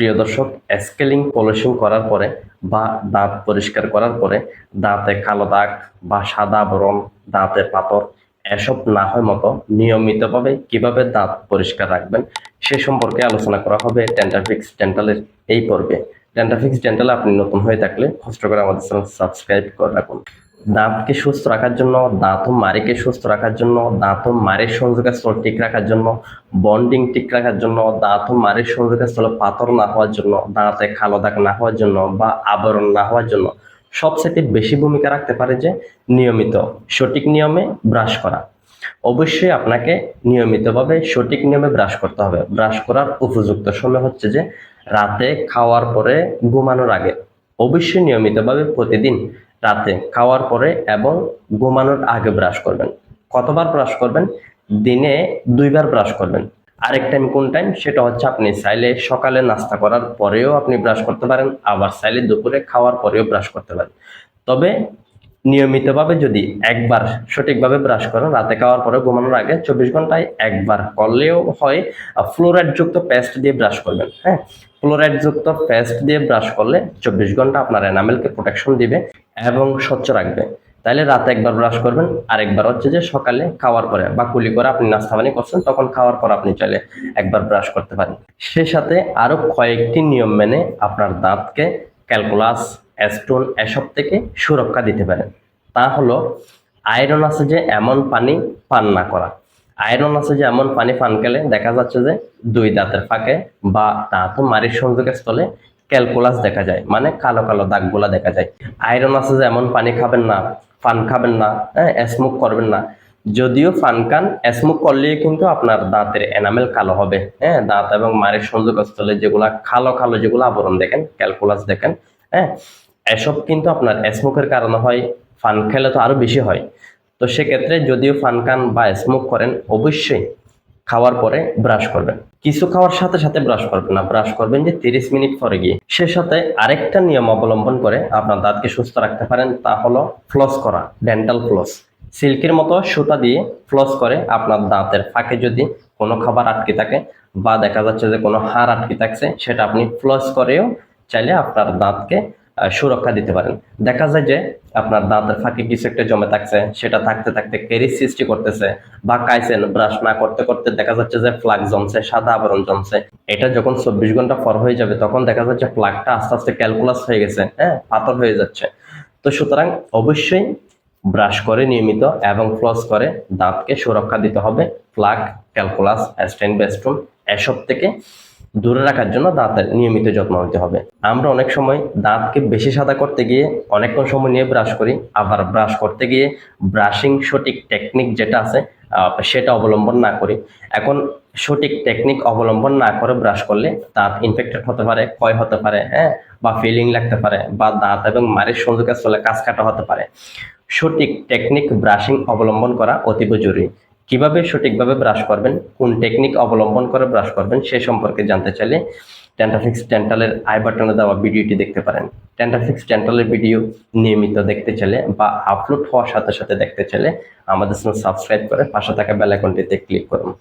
প্রিয় দর্শক, scaling polishing করার পরে বা দাঁত পরিষ্কার করার পরে দাঁতে কালো দাগ বা সাদা বরণ দাঁতে পাথর এসব না হয় মতো নিয়মিতভাবে কীভাবে দাঁত পরিষ্কার রাখবেন সে সম্পর্কে আলোচনা করা হবে ডেন্টাফিক্স ডেন্টালের এই পর্বে। ডেন্টাফিক্স ডেন্টালে আপনি নতুন হয়ে থাকলে কষ্ট করে আমাদের চ্যানেল সাবস্ক্রাইব করে রাখুন। দাঁতকে সুস্থ রাখার জন্য দাঁত ও মাড়িকে সুস্থ রাখার জন্য দাঁত ও মাড়ির সংযোগের স্থল ঠিক রাখার জন্য বন্ডিং ঠিক রাখার জন্য দাঁত ও মাড়ির সংযোগের স্থলে পাথর না হওয়ার জন্য, দাঁতে কালো দাগ না হওয়ার জন্য বা আবরণ না হওয়ার জন্য সবচেয়ে বেশি ভূমিকা রাখতে পারে যে নিয়মিত সঠিক নিয়মে ব্রাশ করা। অবশ্যই আপনাকে নিয়মিতভাবে সঠিক নিয়মে ব্রাশ করতে হবে। ব্রাশ করার উপযুক্ত সময় হচ্ছে যে রাতে খাওয়ার পরে ঘুমানোর আগে। অবশ্যই নিয়মিতভাবে প্রতিদিন রাতে খাওয়ার পরে এবং ঘুমানোর আগে ব্রাশ করবেন। কতবার ব্রাশ করবেন? দিনে দুইবার ব্রাশ করবেন। আরেক টাইম কোন টাইম সেটা হচ্ছে আপনি চাইলে সকালে নাস্তা করার পরেও আপনি ব্রাশ করতে পারেন, আবার চাইলে দুপুরে খাওয়ার পরেও ব্রাশ করতে পারেন। তবে নিয়মিতভাবে যদি একবার সঠিকভাবে ব্রাশ করেন, রাতে খাওয়ার পরে ঘুমানোর আগে চব্বিশ ঘন্টায় একবার করলেও হয় ফ্লোরাইড যুক্ত পেস্ট দিয়ে ব্রাশ করবেন হ্যাঁ? ফ্লোরাইড যুক্ত পেস্ট দিয়ে ব্রাশ করলে চব্বিশ ঘণ্টা আপনার এনামেলকে প্রোটেকশন দিবে এবং স্বচ্ছ রাখবে। তাইলে রাতে একবার ব্রাশ করবেন, আরেকবার হচ্ছে যে সকালে খাওয়ার পরে বা কুলি করে আপনি নাস্তা পানি করছেন, তখন খাওয়ার পর আপনি চাইলে একবার ব্রাশ করতে পারেন। সে সাথে আরও কয়েকটি নিয়ম মেনে আপনার দাঁতকে ক্যালকুলাস স্টোন এসব থেকে সুরক্ষা দিতে পারে। তা হলো, আয়রন আছে যে এমন পানি পান না করা। আয়রন আছে যে এমন পানি পান খেলে দেখা যাচ্ছে যে দুই দাঁতের ফাঁকে বা দাঁত মারির সংযোগের স্থলে ক্যালকুলাস দেখা যায় মানে কালো কালো দাগগুলা দেখা যায়। আয়রন আছে যে এমন পানি খাবেন না, পান খাবেন না হ্যাঁ স্মোক করবেন না। যদিও ফান খান স্মোক করলেই কিন্তু আপনার দাঁতের এনামেল কালো হবে। হ্যাঁ দাঁত এবং মারের সংযোগস্থলে যেগুলা কালো কালো যেগুলো আবরণ দেখেন ক্যালকুলাস দেখেন হ্যাঁ এসব কিন্তু আপনার স্মোকের কারণে হয়, ফান খেলে তো আরও বেশি হয়। তো সেক্ষেত্রে যদিও ফান খান বা স্মোক করেন, অবশ্যই খাওয়ার পরে ব্রাশ করবেন। কিছু খাওয়ার সাথে সাথে ব্রাশ করবেন না। ব্রাশ করবেন যে তিরিশ মিনিট পরে গিয়ে। সে সাথে আরেকটা নিয়ম অবলম্বন করে আপনার দাঁতকে সুস্থ রাখতে পারেন, তা হলো ফ্লস করা ডেন্টাল ফ্লস সিল্কের মতো সুতা দিয়ে ফ্লস করে আপনার দাঁতের ফাঁকে যদি কোনো খাবার আটকে থাকে বা দেখা যাচ্ছে যে কোনো হাড় আটকে থাকছে, সেটা আপনি ফ্লস করেও চাইলে আপনার দাঁতকে সুরক্ষা দিতে পারেন। দেখা যায় যে আপনার দাঁতের ফাঁকে কিছু একটা জমে থাকছে, সেটা থাকতে থাকতে কেরিস সৃষ্টি করতেছে বা কাইছেন ব্রাশ না করতে করতে দেখা যাচ্ছে যে ফ্লাগ জমছে, সাদা আবরণ জমছে। এটা যখন চব্বিশ ঘণ্টা পর হয়ে যাবে, তখন দেখা যাচ্ছে ফ্লাগটা আস্তে আস্তে ক্যালকুলাস হয়ে গেছে হ্যাঁ পাথর হয়ে যাচ্ছে। তো সুতরাং অবশ্যই ব্রাশ করে নিয়মিত এবং ফ্লস করে দাঁতকে সুরক্ষা দিতে হবে। প্লাগ ক্যালকুলাস অ্যাস্টেন বেস্টুম এসব থেকে দূরে রাখার জন্য দাঁতের নিয়মিত যত্ন নিতে হবে। আমরা অনেক সময় দাঁতকে বেশি সাদা করতে গিয়ে অনেকক্ষণ সময় নিয়ে ব্রাশ করি। আবার ব্রাশ করতে গিয়ে ব্রাশিং সঠিক টেকনিক যেটা আছে সেটা অবলম্বন না করি। এখন সঠিক টেকনিক অবলম্বন না করে ব্রাশ করলে দাঁত ইনফেক্টেড হতে পারে, ক্ষয় হতে পারে হ্যাঁ বা ফিলিং লাগতে পারে, বা দাঁত এবং মারের সংযোগের স্থলে কাজ কাটা হতে পারে। সঠিক টেকনিক ব্রাশিং অবলম্বন করা অতীব জরুরি। কীভাবে সঠিকভাবে ব্রাশ করবেন, কোন টেকনিক অবলম্বন করে ব্রাশ করবেন, সে সম্পর্কে জানতে চাইলে টেন্টাফিক্স ডেন্টালের আই বাটনে দেওয়া ভিডিওটি দেখতে পারেন। টেন্টাফিক্স ডেন্টালের ভিডিও নিয়মিত দেখতে চাইলে বা আপলোড হওয়ার সাথে সাথে দেখতে চাইলে আমাদের সাবস্ক্রাইব করে পাশে থাকা বেলাইকনটিতে ক্লিক করুন।